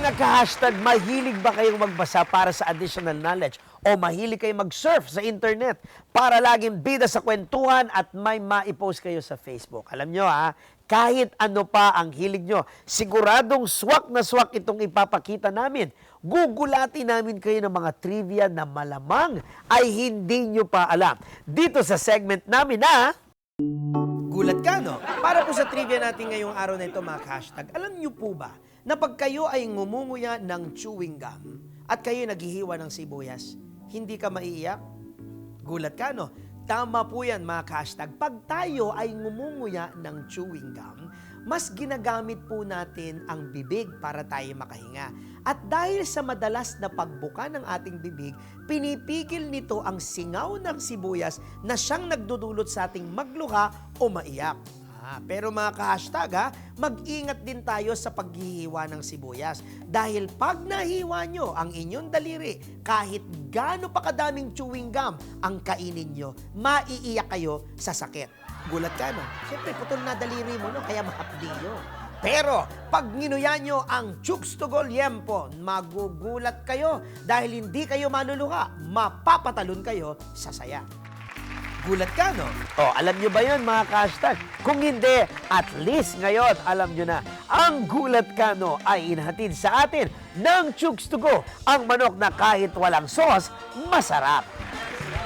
Mga ka-hashtag, mahilig ba kayong magbasa para sa additional knowledge? O mahilig kayong mag-surf sa internet para laging bida sa kwentuhan at may maipost kayo sa Facebook? Alam nyo ha, kahit ano pa ang hilig nyo, siguradong swak na swak itong ipapakita namin. Gugulatin namin kayo ng mga trivia na malamang ay hindi nyo pa alam. Dito sa segment namin na... Gulat ka, no? Para po sa trivia natin ngayong araw na ito, mga hashtag, alam niyo po ba na pag kayo ay ngumunguya ng chewing gum at kayo naghihiwa ng sibuyas, hindi ka maiiyak? Gulat ka, no? Tama po yan, mga hashtag. Pag tayo ay ngumunguya ng chewing gum, mas ginagamit po natin ang bibig para tayo makahinga. At dahil sa madalas na pagbuka ng ating bibig, pinipigil nito ang singaw ng sibuyas na siyang nagdudulot sa ating magluha o maiyak. Ah, pero mga ka-hashtag ha, mag-ingat din tayo sa paghihiwa ng sibuyas. Dahil pag nahiwa nyo ang inyong daliri, kahit gaano pa kadaming chewing gum ang kainin nyo, maiiyak kayo sa sakit. Gulat ka, no? Siyempre, putol na daliri mo, no? Kaya mahapdi yun. Pero, pag nginuyan nyo ang chooks to go liempo, magugulat kayo dahil hindi kayo maluluha, mapapatalon kayo sa saya. Gulat ka, no? O, alam nyo ba yun, mga hashtag? Kung hindi, at least ngayon, alam nyo na, ang Gulat ka, no, ay inhatid sa atin ng Chooks to Go, ang manok na kahit walang sauce, masarap.